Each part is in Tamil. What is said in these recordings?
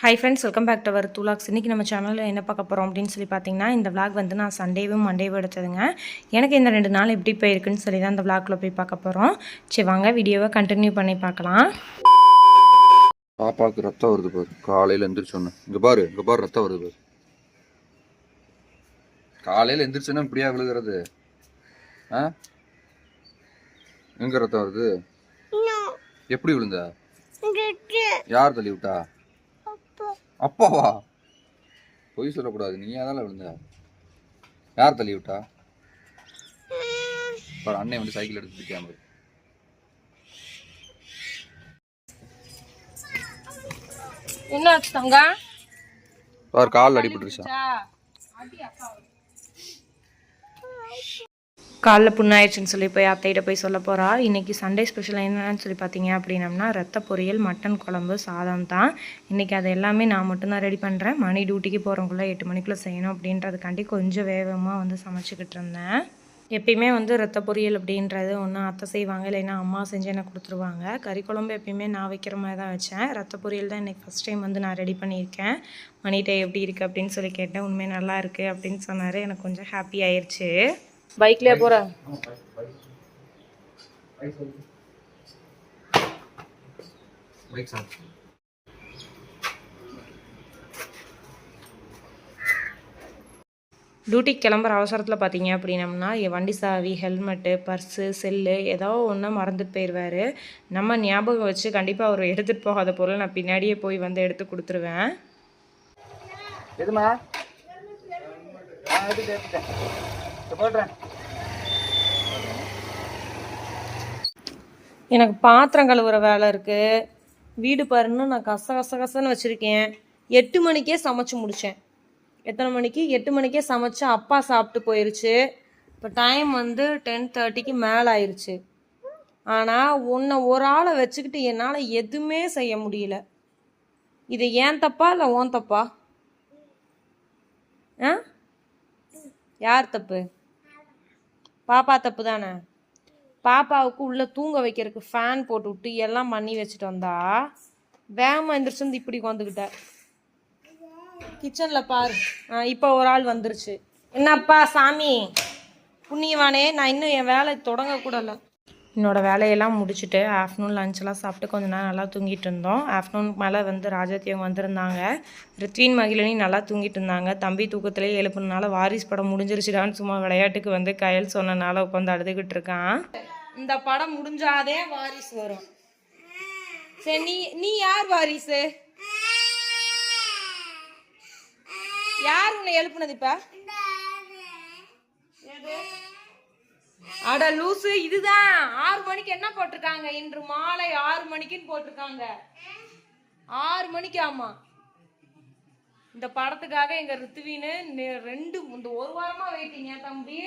Hi friends welcome back to our டூலாக்ஸ் இன்றைக்கி நம்ம சேனலில் என்ன பார்க்க போகிறோம் அப்படின்னு சொல்லி பார்த்தீங்கன்னா இந்த vlog வந்து நான் சண்டேவும் மண்டேவும் எடுத்ததுங்க. எனக்கு இந்த ரெண்டு நாள் எப்படி போயிருக்குன்னு சொல்லி தான் இந்த vlogல போய் பார்க்க போகிறோம் சரி வாங்க வீடியோவை கண்டினியூ பண்ணி பார்க்கலாம். பாப்பாவுக்கு ரத்தம் வருது பாரு. காலையில எந்திரிச்சோன்னு இங்க பாரு இங்க பாரு ரத்தம் வருது பாரு. காலையில எந்திரிச்சோன்னா இப்படியா விழுகிறது? ஆ? எங்க ரத்தம் வருது? எப்படி விழுந்த? யார் தள்ளி விட்டா? அப்பாவா? பொய் சொல்லக்கூடாது. நீ அதால விழுந்த? யார் தள்ளி விட்டா? பாரு அண்ணன் வந்து சைக்கிள் எடுத்து பிடிக்காம என்ன ஆச்சு தங்க? பாரு காலில் அடிபட்டுருச்சா? காலைல புண்ணாயிடுச்சுன்னு சொல்லி போய் அத்தைகிட்ட போய் சொல்ல போகிறா இன்றைக்கி சண்டே ஸ்பெஷல் என்னன்னு சொல்லி பார்த்தீங்க அப்படின்னம்னா ரத்த பொரியல் மட்டன் குழம்பு சாதம் தான். இன்றைக்கி அது எல்லாமே நான் மட்டும்தான் ரெடி பண்ணுறேன் மணி டியூட்டிக்கு போகிறவங்கள எட்டு மணிக்குள்ளே செய்யணும் அப்படின்றதுக்காண்டி கொஞ்சம் வேகமாக வந்து சமைச்சிக்கிட்டு இருந்தேன். எப்பயுமே வந்து ரத்த பொரியல் அப்படின்றது ஒன்று அத்தை செய்வாங்க இல்லைன்னா அம்மா செஞ்சு எனக்கு கொடுத்துருவாங்க. கறி குழம்பு எப்பயுமே நான் வைக்கிற மாதிரி தான் வச்சேன். ரத்த பொரியல் தான் இன்றைக்கி ஃபஸ்ட் டைம் வந்து நான் ரெடி பண்ணியிருக்கேன். மணிட்டே எப்படி இருக்குது அப்படின்னு சொல்லி கேட்டேன். உண்மையாக நல்லா இருக்குது அப்படின்னு சொன்னார். எனக்கு கொஞ்சம் ஹாப்பி ஆயிடுச்சு பைக்லேயே போகிறேன் டியூட்டிக்கு கிளம்புற அவசரத்தில் பார்த்தீங்க அப்படின்னம்னா என் வண்டி சாவி ஹெல்மெட்டு பர்ஸு செல்லு ஏதோ ஒன்று மறந்துட்டு போயிடுவார் நம்ம ஞாபகம் வச்சு கண்டிப்பாக அவர் எடுத்துகிட்டு போகாத பொருள் நான் பின்னாடியே போய் வந்து எடுத்து கொடுத்துருவேன். எதுமா போடுறேன். எனக்கு பாத்திரம் கழுவுற வேலை இருக்குது வீடு பாருன்னு நான் கச கச கசன்னு வச்சுருக்கேன். எட்டு மணிக்கே சமைச்சு முடித்தேன் எத்தனை மணிக்கு? எட்டு மணிக்கே சமைச்சு அப்பா சாப்பிட்டு போயிருச்சு. இப்போ டைம் வந்து டென் தேர்ட்டிக்கு மேலே ஆயிடுச்சு ஆனால் உன்னை ஒரு ஆளை வச்சுக்கிட்டு என்னால் எதுவுமே செய்ய முடியல. இது ஏன் தப்பா இல்லை ஓன் தப்பா? ஆ? யார் தப்பு? பாப்பா தப்பு தானே பாப்பாவுக்கு உள்ளே தூங்க வைக்கிறதுக்கு ஃபேன் போட்டு விட்டு எல்லாம் பண்ணி வச்சுட்டு வந்தா வேகமாக எந்திரிச்சு வந்து இப்படி உட்காந்துக்கிட்ட கிச்சனில் பாரு. ஆ இப்போ ஒரு ஆள் வந்துருச்சு. என்னப்பா சாமி? புண்ணியவானே நான் இன்னும் என் வேலை தொடங்கக்கூடலை என்னோட வேலையெல்லாம் முடிச்சுட்டு ஆஃப்டர்நூன் லஞ்செல்லாம் சாப்பிட்டு கொஞ்ச நேரம் நல்லா தூங்கிட்டு இருந்தோம். ஆஃப்டர்நூன் மேலே வந்து ராஜாத்தியவங்க வந்திருந்தாங்க. ரித்வின் மகிழினி நல்லா தூங்கிட்டு இருந்தாங்க. தம்பி தூக்கத்திலே எழுப்புனால வாரிஸ் படம் முடிஞ்சிருச்சுடான்னு சும்மா விளையாட்டுக்கு வந்து கயல் சொன்னனால உட்காந்து அழுதுகிட்டு இருக்கான். இந்த படம் முடிஞ்சாதே வாரிஸ் வரும். சரி நீ நீ யார் வாரிசு? யார் உன்னை எழுப்புனது இப்ப? அட லூசு இதுதான். ஆறு மணிக்கு என்ன போட்டிருக்காங்க? இன்று மாலை ஆறு மணிக்குன்னு போட்டிருக்காங்க. ஆறு மணிக்கு ஆமா. இந்த படத்துக்காக எங்க ரித்துவின்னு ரெண்டு இந்த ஒரு வாரமா வெயிட்டிங்க தம்பி?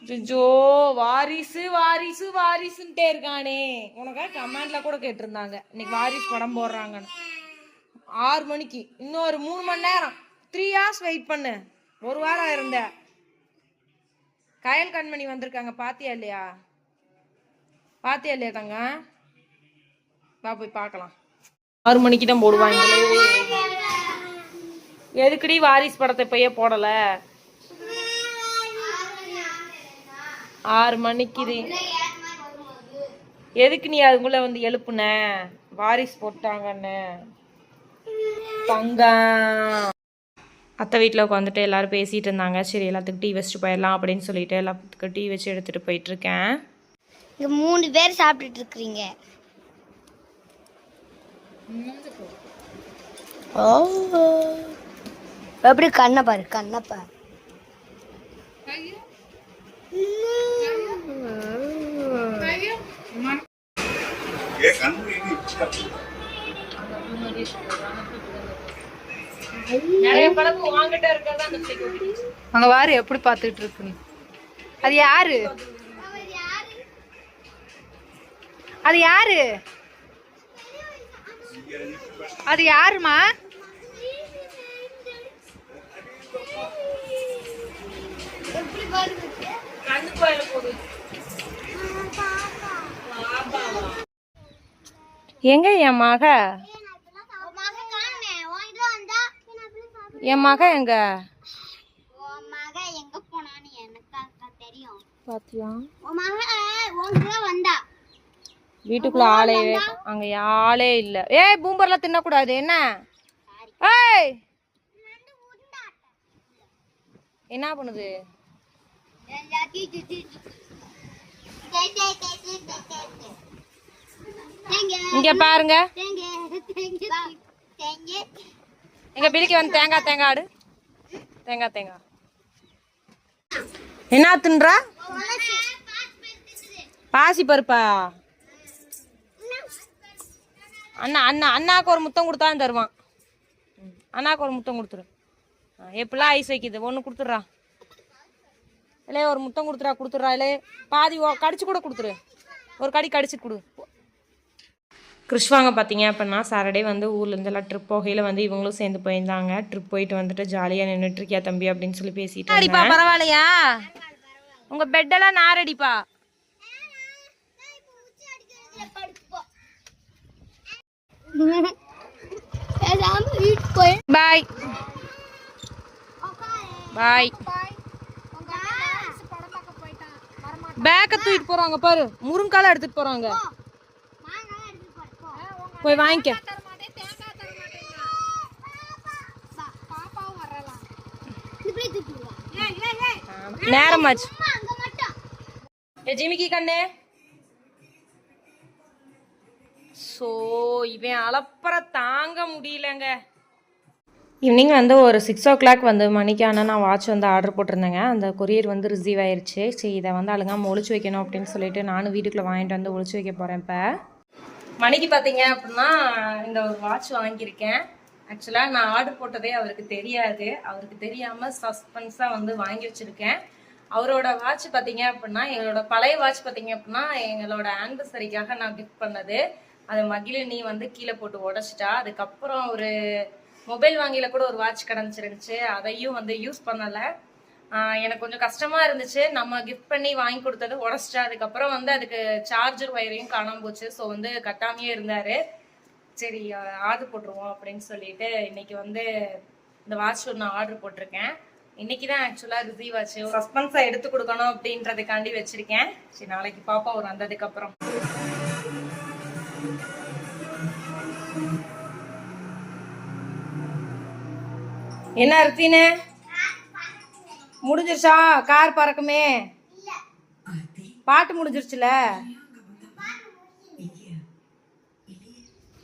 ஜோ வாரிசு வாரிசு வாரிசுன்ட்டே இருக்கானே. உனக்காக கமெண்ட்ல கூட கேட்டிருந்தாங்க. இன்னைக்கு வாரிசு படம் போடுறாங்கன்னு. ஆறு மணிக்கு. இன்னொரு மூணு மணி நேரம். த்ரீ ஹார்ஸ் வெயிட் பண்ணு. ஒரு வாரம் இருந்தேன் கயல் கண்மணி வந்திருக்காங்க. பாத்தியா இல்லையா? பாத்தியா இல்லையா தங்க? வா போய் பார்க்கலாம். ஆறு மணிக்கு தான் போடுவாங்க. எதுக்குடி வாரிஸ் படத்தை இப்பயே போடல? ஆறு மணிக்கு இது. எதுக்கு நீ அதுக்குள்ள வந்து எழுப்புன? வாரிஸ் போட்டாங்கன்னு. தங்கம். அத்தை வீட்டில் உட்காந்துட்டு எல்லாரும் பேசிகிட்டு இருந்தாங்க. சரி எல்லாத்துக்கும் டீ வச்சுட்டு போயிடலாம் அப்படின்னு சொல்லிட்டு எல்லாத்துக்கும் டீ வச்சு எடுத்துகிட்டு போயிட்டுருக்கேன். இங்க மூணு பேர் சாப்பிட்டுட்டு இருக்கிறீங்க. ஓ. எப்படி கண்ணை பாரு கண்ணை பாரு. இருக்கிறதா அந்த அங்க வாரு எப்படி பார்த்துட்டு இருக்குன்னு அது யாரு? அது யாரு? அது யாருமா? எங்க என் மக? என் மக எங்க? வீட்டுக்குள்ள ஆளே அங்க ஆளே இல்ல. ஏய் பூம்பர்லாம் தின்னக்கூடாது என்ன? ஏய்! என்ன பண்ணுது? இங்க பாருங்க. எங்கள் தேங்க வந்து தேங்காய் தேங்காய் ஆடு. தேங்காய் தேங்காய் என்ன தின்றா? பாசி பருப்பா? அண்ணா அண்ணா அண்ணாக்கு ஒரு முத்தம் கொடுத்தா தருவான். அண்ணாக்கு ஒரு முத்தம் கொடுத்துரு. ஆ, எப்படிலாம் ஐஸ் வைக்கிது? ஒன்று கொடுத்துட்றா. இல்லையே ஒரு முத்தம் கொடுத்துடா கொடுத்துட்றா. இல்லையே பாதி ஓ- கடிச்சு கூட கொடுத்துரு. ஒரு கடி கடிச்சிட்டு கொடு. கிறிஸ்வாங்க பார்த்தீங்க அப்படின்னா சாட்டர்டே வந்து ஊர்லேருந்து எல்லாம் ட்ரிப் போகையில் வந்து இவங்களும் சேர்ந்து போயிருந்தாங்க. ட்ரிப் போயிட்டு வந்துட்டு ஜாலியாக நின்றுட்டு இருக்கியா தம்பி அப்படின்னு சொல்லி பேசிட்டு அடிப்பா பரவாயில்லையா? உங்கள் பெட்டெல்லாம் நார் அடிப்பா பேசாம வீட்டுக்கு போய் பாய் பேக்கை தூக்கிட்டு போறாங்க பாரு. முருங்கால எடுத்துட்டு போறாங்க. போய் வாங்கிக்க. நேரமாச்சு. ஏ ஜிமிக்கி கண்ணே. ஸோ இவன் அலப்பற தாங்க முடியலங்க. ஈவினிங் வந்து ஒரு சிக்ஸ் ஓ கிளாக் வந்து மணிக்கான நான் வாட்ச் வந்து ஆர்டர் போட்டிருந்தேங்க. அந்த கொரியர் வந்து ரிசீவ் ஆயிருச்சு. சரி இதை வந்து அழுங்காமல் ஒழிச்சு வைக்கணும் அப்படின்னு சொல்லிட்டு நானும் வீட்டுக்குள்ளே வாங்கிட்டு வந்து ஒழிச்சு வைக்க போகிறேன் இப்போ. மணிக்கு பார்த்தீங்க அப்படின்னா இந்த ஒரு வாட்ச் வாங்கியிருக்கேன். ஆக்சுவலாக நான் ஆர்டர் போட்டதே அவருக்கு தெரியாது. அவருக்கு தெரியாமல் சஸ்பென்ஸாக வந்து வாங்கி வச்சுருக்கேன். அவரோட வாட்ச் பார்த்தீங்க அப்படின்னா எங்களோட பழைய வாட்ச் பார்த்தீங்க அப்படின்னா எங்களோட ஆனிவர்சரிக்காக நான் கிஃப்ட் பண்ணது. அதை மகிழினி வந்து கீழே போட்டு உடச்சிட்டா. அதுக்கப்புறம் ஒரு மொபைல் வாங்கியில கூட ஒரு வாட்ச் கிடச்சிருந்துச்சு. அதையும் வந்து யூஸ் பண்ணலை. எனக்கு கொஞ்சம் கஷ்டமா இருந்துச்சு. நம்ம கிஃப்ட் பண்ணி வாங்கி கொடுத்தது உடச்சிட்டா அதுக்கப்புறம் வந்து அதுக்கு சார்ஜர் ஒயரையும் காணாம போச்சு. ஸோ வந்து கட்டாமையே இருந்தாரு. சரி ஆர்டர் போட்டுருவோம் அப்படின்னு சொல்லிட்டு இன்னைக்கு வந்து இந்த வாட்ச் ஒன்று ஆர்டர் போட்டிருக்கேன். இன்னைக்கு தான் ஆக்சுவலாக ரிசீவ் ஆச்சு. சஸ்பென்ஸை எடுத்து கொடுக்கணும் அப்படின்றதுக்காண்டி வச்சிருக்கேன். சரி நாளைக்கு பாப்பா ஒரு வந்ததுக்கு அப்புறம். என்ன அர்த்தினே? முடிஞ்சிருச்சா? கார் பறக்குமே? பாட்டு முடிஞ்சிருச்சுல?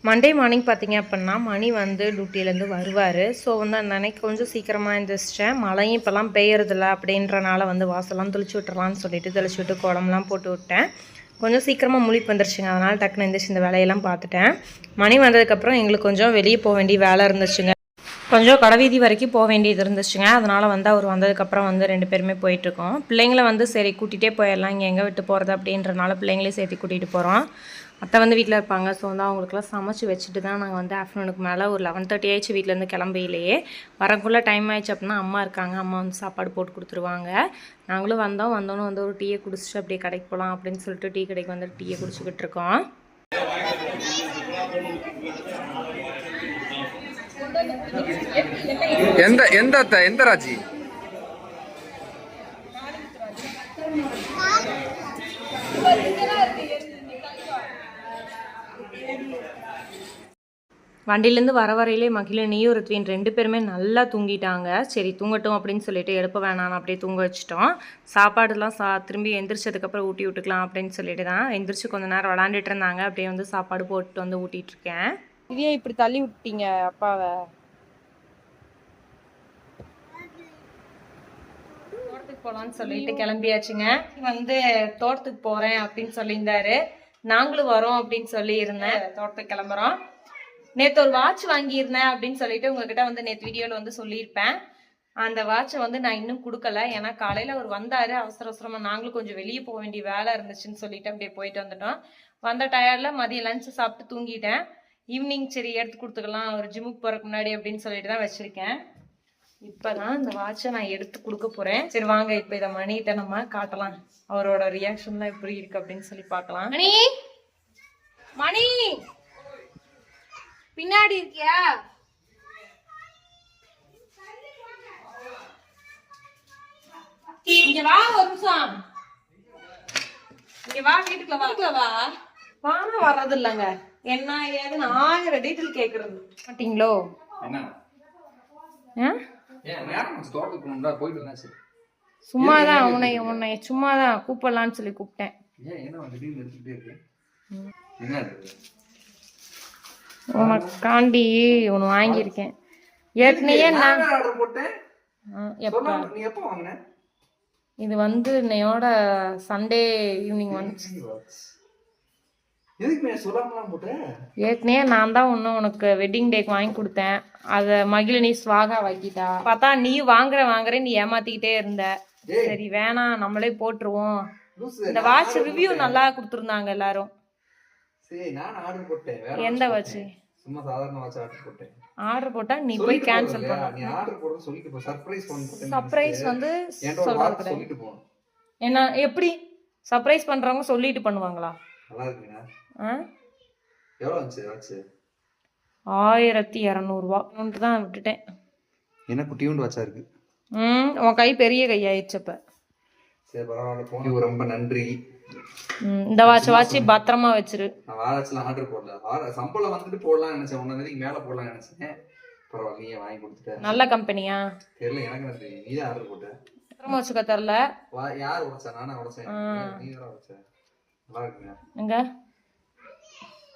மண்டே மார்னிங் பார்த்தீங்க அப்படின்னா மணி வந்து டியூட்டிலேருந்து வருவார். ஸோ வந்து அந்த அன்னைக்கு கொஞ்சம் சீக்கிரமாக எழுந்திரிச்சிட்டேன் மழையும் இப்போல்லாம் பெய்யறதில்ல அப்படின்றனால வந்து வாசல்லாம் தெளிச்சு விட்டுறலாம்னு சொல்லிட்டு தெளிச்சு விட்டு குடம்லாம் போட்டு விட்டேன். கொஞ்சம் சீக்கிரமாக முழிப்பு வந்துருச்சுங்க. அதனால் டக்குன்னு எழுந்திரிச்சு இந்த வேலையெல்லாம் பார்த்துட்டேன். மணி வந்ததுக்கப்புறம் எங்களுக்கு கொஞ்சம் வெளியே போக வேண்டிய வேலை இருந்துச்சுங்க. கொஞ்சம் கடைவீதி வரைக்கும் போக வேண்டியது இருந்துச்சுங்க. அதனால் வந்து அவர் வந்ததுக்கப்புறம் வந்து ரெண்டு பேருமே போயிட்டுருக்கோம். பிள்ளைங்கள வந்து சரி கூட்டிகிட்டே போயிடலாம் இங்கே எங்கே விட்டு போகிறது அப்படின்றனால பிள்ளைங்களையும் சேர்த்து கூட்டிகிட்டு போகிறோம் அத்தை வந்து வீட்டில் இருப்பாங்க. ஸோ வந்து அவங்களுக்குலாம் சமைச்சு வச்சுட்டு தான் நாங்கள் வந்து ஆஃப்டர்நூனுக்கு மேலே ஒரு லெவன் தேர்ட்டி ஆயிடுச்சு வீட்டிலேருந்து கிளம்பையிலேயே. வரக்குள்ளே டைம் ஆயிடுச்சு அப்படின்னா அம்மா இருக்காங்க. அம்மா வந்து சாப்பாடு போட்டு கொடுத்துருவாங்க. நாங்களும் வந்தோம். வந்தோன்னு வந்து ஒரு டீயை குடிச்சிட்டு அப்படியே கடைக்கு போகலாம் அப்படின்னு சொல்லிட்டு டீ கடைக்கு வந்து டீயை குடிச்சிக்கிட்டு இருக்கோம். எந்த எந்த அத்தை எந்த ராஜி? வண்டியிலேருந்து வர வரையிலே மகிழினியும் ருத்வின் ரெண்டு பேருமே நல்லா தூங்கிட்டாங்க. சரி தூங்கட்டும் அப்படின்னு சொல்லிட்டு எழுப்ப வேணாம் அப்படியே தூங்க வச்சிட்டோம். சாப்பாடுலாம் சா திரும்பி எந்திரிச்சதுக்கப்புறம் ஊட்டி விட்டுக்கலாம் அப்படின்னு சொல்லிட்டு தான் எந்திரிச்சு கொஞ்ச நேரம் விளாண்டுட்டு இருந்தாங்க. அப்படியே வந்து சாப்பாடு போட்டு வந்து ஊட்டிட்டு இருக்கேன். இதே இப்படி தள்ளி விட்டீங்க அப்பாவை தோட்டத்துக்கு போகலான்னு சொல்லிட்டு கிளம்பியாச்சுங்க. வந்து தோட்டத்துக்கு போறேன் அப்படின்னு சொல்லியிருந்தாரு. நாங்களும் வரோம் அப்படின்னு சொல்லி இருந்தேன் தோட்டத்துக்கு கிளம்புறோம். நேற்று ஒரு வாட்ச் வாங்கியிருந்தேன் அப்படின்னு சொல்லிட்டு உங்ககிட்ட வந்து நேற்று வீடியோவில் வந்து சொல்லியிருப்பேன். அந்த வாட்சை வந்து நான் இன்னும் கொடுக்கல. ஏன்னா காலையில் அவர் வந்தார். அவசர அவசரமாக நாங்களும் கொஞ்சம் வெளியே போக வேண்டிய வேலை இருந்துச்சுன்னு சொல்லிட்டு அப்படியே போயிட்டு வந்துட்டோம். வந்த டயர்டில் மதியம் லஞ்சு சாப்பிட்டு தூங்கிட்டேன். ஈவினிங் சரி எடுத்து கொடுத்துக்கலாம். ஒரு ஜிம்முக்கு போகிறதுக்கு முன்னாடி அப்படின்னு சொல்லிட்டு தான் வச்சுருக்கேன். இப்பதான் இந்த வாட்சை நான் எடுத்து கொடுக்க போறேன். சரி வாங்க இப்ப இதை மணிகிட்ட நம்ம காட்டலாம். அவரோட ரியாக்ஷன்லாம் எப்படி இருக்கு அப்படின்னு சொல்லி பாக்கலாம் மணி! மணி! பின்னாடி இருக்கியா? இங்க வா ஒரு நிமிஷம். இங்க வா வீட்டுக்குள்ள வாக்குல வா. வானா வர்றது என்ன ஏதுன்னு ஆயிரம் டீட்டெயில் கேக்குறது. மாட்டீங்களோ? என்ன? சரி. சும்மாதான் உன்னை உன்னை சும்மாதான் கூப்பிடலான்னு சொல்லி கூப்பிட்டேன். உனக்காண்டி ஒன்று வாங்கியிருக்கேன். ஏற்கனவே நான் எப்ப? இது வந்து இன்னையோட சண்டே ஈவினிங் வந்து எதுக்கு நான் சொல்லாமலாம் போட்டேன் ஏற்கனவே நான் தான் ஒன்று உனக்கு வெட்டிங் டேக்கு வாங்கி கொடுத்தேன். அதை மகிழினி ஸ்வாகா வாங்கிட்டா. பார்த்தா நீ வாங்குற வாங்குற நீ ஏமாத்திக்கிட்டே இருந்த. சரி வேணாம் நம்மளே போட்டுருவோம். இந்த வாட்ச் ரிவ்யூ. நல்லா கொடுத்துருந்தாங்க எல்லாரும். எந்த. சும்மா சாதாரண வாட்ச் ஆர்டர் போட்டேன். ஆர்டர் போட்டா நீ போய் கேன்சல் பண்ண இல்லையா? நீ ஆர்டர் போடுறது சொல்லிட்டு போ. சர்ப்ரைஸ் பண்ண போட்டேன் சர்ப்ரைஸ் வந்து சொல்றது சொல்லிட்டு என்ன எப்படி? சர்ப்ரைஸ் பண்றவங்க சொல்லிட்டு பண்ணுவாங்களா? நல்லா இருக்குண்ணா ஆ எவ்வளோ வந்துச்சு ஆயிரத்தி இரநூறுவா. தான் விட்டுட்டேன். என்ன குட்டியூண்டு வாட்சா இருக்கு? ம் உன் கை பெரிய கை ஆயிடுச்சு இப்ப சரி பரவாயில்ல போன ரொம்ப நன்றி. இந்த வாட்ச் வாட்சி பத்திரமா வச்சிரு. நான் வாட்ச்லாம் ஆர்டர் போடல. ஆர்டர் சம்பளம் வந்துட்டு போடலாம்னு நினைச்சேன். ஒன்றாம் தேதிக்கு மேலே போடலாம்னு நினைச்சேன். பரவாயில்ல நீயே வாங்கி கொடுத்துட்ட. நல்ல கம்பெனியா? தெரியல எனக்கு தெரியும். நீ தான் ஆர்டர் போட்ட. பத்திரமா வச்சுக்க தெரில வா யார் உடைச்சா? நானா உடைச்சேன். நீ தான் உடைச்ச. நல்லா இருக்குங்க எங்க?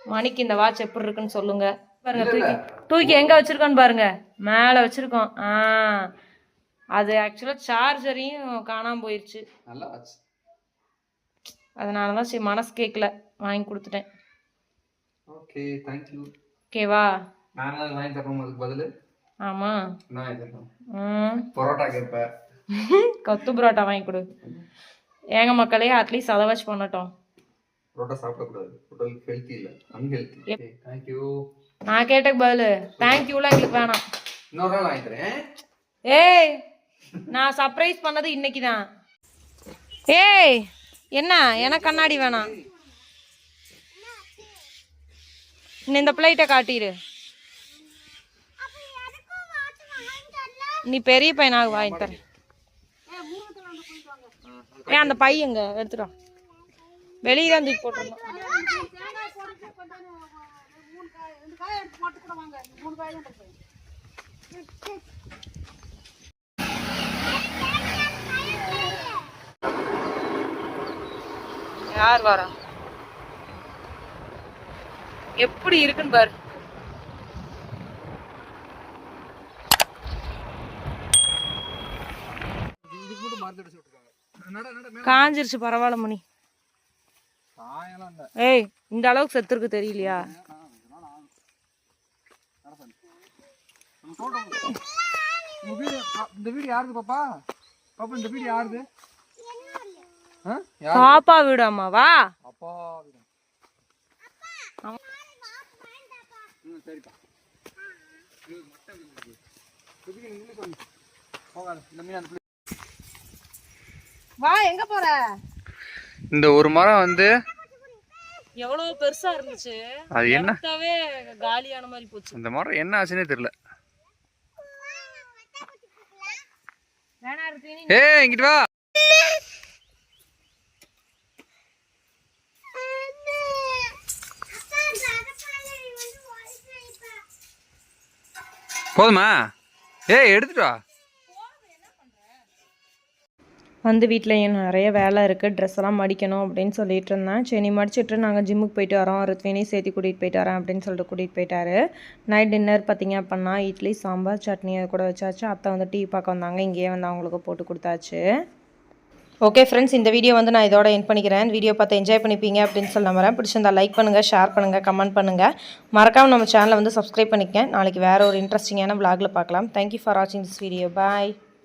மணிக்கு இந்த வாட்ச் எப்படி இருக்குன்னு சொல்லுங்க. பாருங்க. தூக்கி தூக்கி எங்க வச்சிருக்கோன்னு பாருங்க. மேல வச்சிருக்கோம். ஆ. அது ஆக்சுவலா சார்ஜரையும் காணாம போயிருச்சு. நல்லா வாட்ச். அதனால தான் சரி மனசு கேட்கல வாங்கி கொடுத்துட்டேன். ஓகே ஓகேவா நான் வாங்கி தரணும் அதுக்கு பதில்? ஆமா. நான் பரோட்டா கேட்பேன். கொத்து புரோட்டா வாங்கி கொடு. ஏங்க மக்களே அட்லீஸ்ட் அதை வச்சு பண்ணட்டும். பரோட்டா சாப்பிடக்கூடாது. உடலுக்கு ஹெல்த்தி இல்லை. அன்ஹெல்த்தி தேங்க்யூ நான் கேட்டக்கு பதில் தேங்க்யூலாம் எங்களுக்கு வேணாம். இன்னொரு நாள் வாங்கி தரேன். ஏய் நான் சர்ப்ரைஸ் பண்ணது இன்னைக்கு தான். ஏய் என்ன? எனக்கு கண்ணாடி வேணாம். இந்த பிளேட்டை காட்டிடு நீ பெரிய பையனாக வாங்கி தரேன். ஏன் அந்த பையங்க எடுத்துடா வெளியே தான் தூக்கி போட்டுருந்தோம் யார் வரா? எப்படி இருக்குன்னு பாரு. காஞ்சிருச்சு பரவாயில்ல மணி ஏய் இந்த அளவுக்கு செத்துருக்கு தெரியலையா? உங்க வீடு அ, இந்த வீடு யாருது பாப்பா பாப்பா இந்த வீடு யாருது பாப்பா வீடாமா வா அப்பா வீடு. ம் சரிப்பா. இது மட்டை வீடு இருக்கு. இதுக்கு நீ உள்ள போய் போகாத. இந்த மீன் அந்த வா எங்க போற? இந்த ஒரு மரம் வந்து எவ்வளவு பெருசா இருந்துச்சு. அது என்ன? காலியான மாதிரி போச்சு. இந்த மரம் என்ன ஆச்சுன்னே தெரியல. ஏ இங்கிட்டு வா. போதுமா? ஏய் எடுத்துட்டு வா. வந்து வீட்டில் நிறைய வேலை இருக்குது ட்ரெஸ் எல்லாம் மடிக்கணும் அப்படின்னு சொல்லிட்டு இருந்தேன். சரி நீ மடிச்சிட்டு நாங்கள் ஜிம்முக்கு போயிட்டு வரோம். ருத்வினையும் சேர்த்து கூட்டிகிட்டு போயிட்டு வரேன் அப்படின்னு சொல்லிட்டு கூட்டிகிட்டு போயிட்டாரு. நைட் டின்னர் பார்த்தீங்க அப்படின்னா இட்லி சாம்பார் சட்னி அது கூட வச்சாச்சு. அத்தை வந்து டீ பார்க்க வந்தாங்க. இங்கேயே வந்து அவங்களுக்கு போட்டு கொடுத்தாச்சு. ஓகே ஃப்ரெண்ட்ஸ் இந்த வீடியோ வந்து நான் இதோட என் பண்ணிக்கிறேன். வீடியோ பார்த்து என்ஜாய் பண்ணிப்பீங்க அப்படின்னு சொல்ல வரேன் பிடிச்சிருந்தா லைக் பண்ணுங்கள் ஷேர் பண்ணுங்கள் கமெண்ட் பண்ணுங்கள் மறக்காமல் நம்ம சேனலை வந்து சப்ஸ்கிரைப் பண்ணிக்கேன் நாளைக்கு வேறு ஒரு இன்ட்ரெஸ்டிங்கான விளாகில் பார்க்கலாம். தேங்க்யூ ஃபார் வாட்சிங் திஸ் வீடியோ பாய்